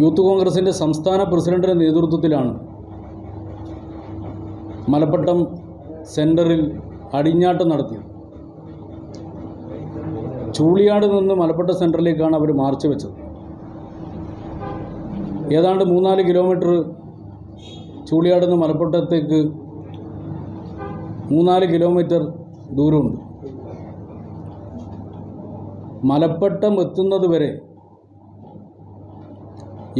Youth കോൺഗ്രസിന്റെ സംസ്ഥാന പ്രസിഡന്റിന്റെ നേതൃത്വത്തിലാണ് മലപ്പട്ടം സെന്ററിൽ അടിഞ്ഞാട്ടം നടത്തിയത്. ചൂളിയാട് നിന്ന് മലപ്പട്ടം സെന്ററിലേക്കാണ് അവർ മാർച്ച് വെച്ചത്. ഏതാണ്ട് മൂന്നാൽ കിലോമീറ്റർ ചൂളിയാട് നിന്ന് മലപ്പട്ടത്തേക്ക് മൂന്നാൽ കിലോമീറ്റർ ദൂരമുണ്ട്. മലപ്പട്ടം എത്തുന്നത് വരെ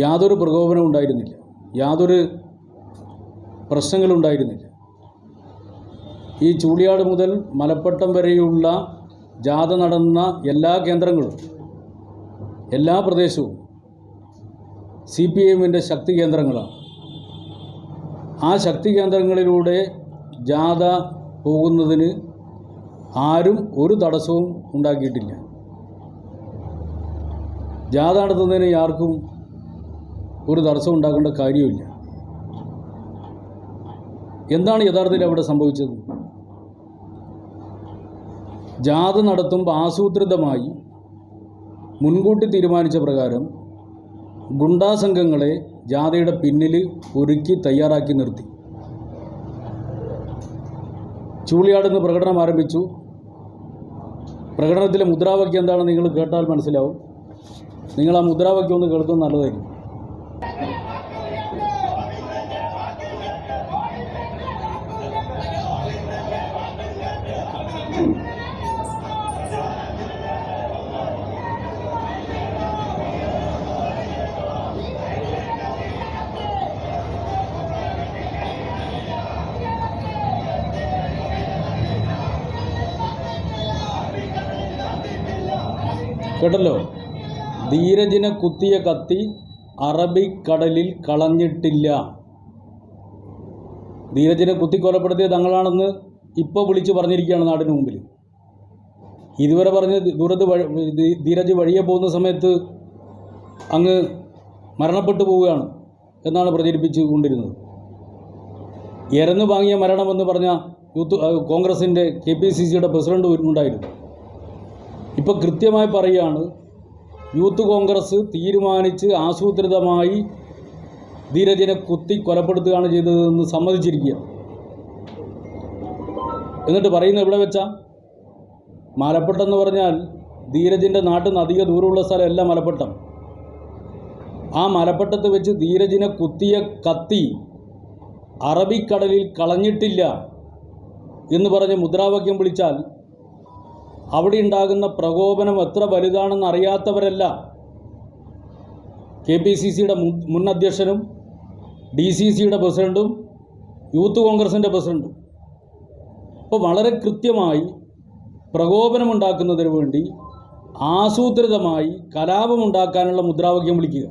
യാതൊരു പ്രകോപനവും ഉണ്ടായിരുന്നില്ല. യാതൊരു പ്രശ്നങ്ങളും ഉണ്ടായിരുന്നില്ല ഈ ചൂളിയാട് മുതൽ മലപ്പട്ടം വരെയുള്ള ജാഥ നടന്ന എല്ലാ കേന്ദ്രങ്ങളും എല്ലാ പ്രദേശവും സി പി എമ്മിന്റെ ശക്തി കേന്ദ്രങ്ങളാണ്. ആ ശക്തി കേന്ദ്രങ്ങളിലൂടെ ജാഥ പോകുന്നതിന് ആരും ഒരു തടസ്സവും ഉണ്ടാക്കിയിട്ടില്ല. ജാഥ നടത്തുന്നതിന് ആർക്കും ഒരു തടസ്സം ഉണ്ടാക്കേണ്ട കാര്യമില്ല എന്താണ് യഥാർത്ഥത്തിൽ അവിടെ സംഭവിച്ചത്? ജാഥ നടത്തുമ്പോൾ ആസൂത്രിതമായി മുൻകൂട്ടി തീരുമാനിച്ച പ്രകാരം ഗുണ്ടാ സംഘങ്ങളെ ജാഥയുടെ പിന്നിൽ ഒരുക്കി തയ്യാറാക്കി നിർത്തി. ചൂളിയാടുന്ന് പ്രകടനം ആരംഭിച്ചു. പ്രകടനത്തിലെ മുദ്രാവാക്യം എന്താണെന്ന് നിങ്ങൾ കേട്ടാൽ മനസ്സിലാവും. നിങ്ങൾ ആ മുദ്രാവാക്യം ഒന്ന് കേൾക്കുന്നത് നല്ലതായിരിക്കും. കേട്ടല്ലോ ധീരജിനെ കുത്തിയ കത്തി അറബിക്കടലിൽ കളഞ്ഞിട്ടില്ല. ധീരജിനെ കുത്തി കൊലപ്പെടുത്തിയ തങ്ങളാണെന്ന് ഇപ്പോൾ വിളിച്ചു പറഞ്ഞിരിക്കുകയാണ് നാടിന് മുമ്പിൽ. ഇതുവരെ പറഞ്ഞ് ദൂരത്ത് ധീരജ് വഴിയെ പോകുന്ന സമയത്ത് അങ്ങ് മരണപ്പെട്ടു പോവുകയാണ് എന്നാണ് പ്രചരിപ്പിച്ചു കൊണ്ടിരുന്നത് എരന്ന് വാങ്ങിയ മരണമെന്ന് പറഞ്ഞ യൂത്ത് കോൺഗ്രസിന്റെ കെ പി സി സിയുടെ പ്രസിഡന്റ് ഉണ്ടായിരുന്നു. ഇപ്പോൾ കൃത്യമായി പറയുകയാണ് യൂത്ത് കോൺഗ്രസ് തീരുമാനിച്ച് ആസൂത്രിതമായി ധീരജിനെ കുത്തി കൊലപ്പെടുത്തുകയാണ് ചെയ്തതെന്ന് സമ്മതിച്ചിരിക്കുക. എന്നിട്ട് പറയുന്നത് എവിടെ വെച്ചാ? മലപ്പെട്ടെന്ന് പറഞ്ഞാൽ ധീരജിന്റെ നാട്ടിൽ നിന്ന് അധിക ദൂരമുള്ള സ്ഥലമല്ല മലപ്പെട്ടം. ആ മലപ്പെട്ടത്ത് വെച്ച് ധീരജിനെ കുത്തിയ കത്തി അറബിക്കടലിൽ കളഞ്ഞിട്ടില്ല എന്ന് പറഞ്ഞ് മുദ്രാവാക്യം വിളിച്ചാൽ അവിടെ ഉണ്ടാകുന്ന പ്രകോപനം എത്ര വലുതാണെന്ന് അറിയാത്തവരല്ല. കെ പി സി സിയുടെ മുൻ അധ്യക്ഷനും ഡി സി സിയുടെ പ്രസിഡന്റും യൂത്ത് കോൺഗ്രസിന്റെ പ്രസിഡന്റും അപ്പോൾ വളരെ കൃത്യമായി പ്രകോപനമുണ്ടാക്കുന്നതിന് വേണ്ടി ആസൂത്രിതമായി കലാപമുണ്ടാക്കാനുള്ള മുദ്രാവാക്യം വിളിക്കുക.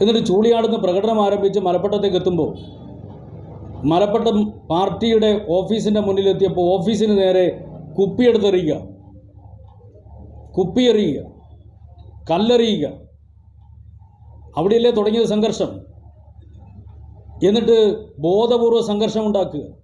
എന്നിട്ട് ചൂളിയാടുന്ന പ്രകടനം ആരംഭിച്ച് മലപ്പട്ടത്തേക്ക് എത്തുമ്പോൾ മലപ്പട്ടം പാർട്ടിയുടെ ഓഫീസിന്റെ മുന്നിലെത്തിയപ്പോൾ ഓഫീസിന് നേരെ കുപ്പിയെടുത്തെറിയുക. കുപ്പിയെറിയുക. കല്ലെറിയുക. അവിടെയല്ലേ തുടങ്ങിയത് സംഘർഷം? എന്നിട്ട് ബോധപൂർവ സംഘർഷം ഉണ്ടാക്കുക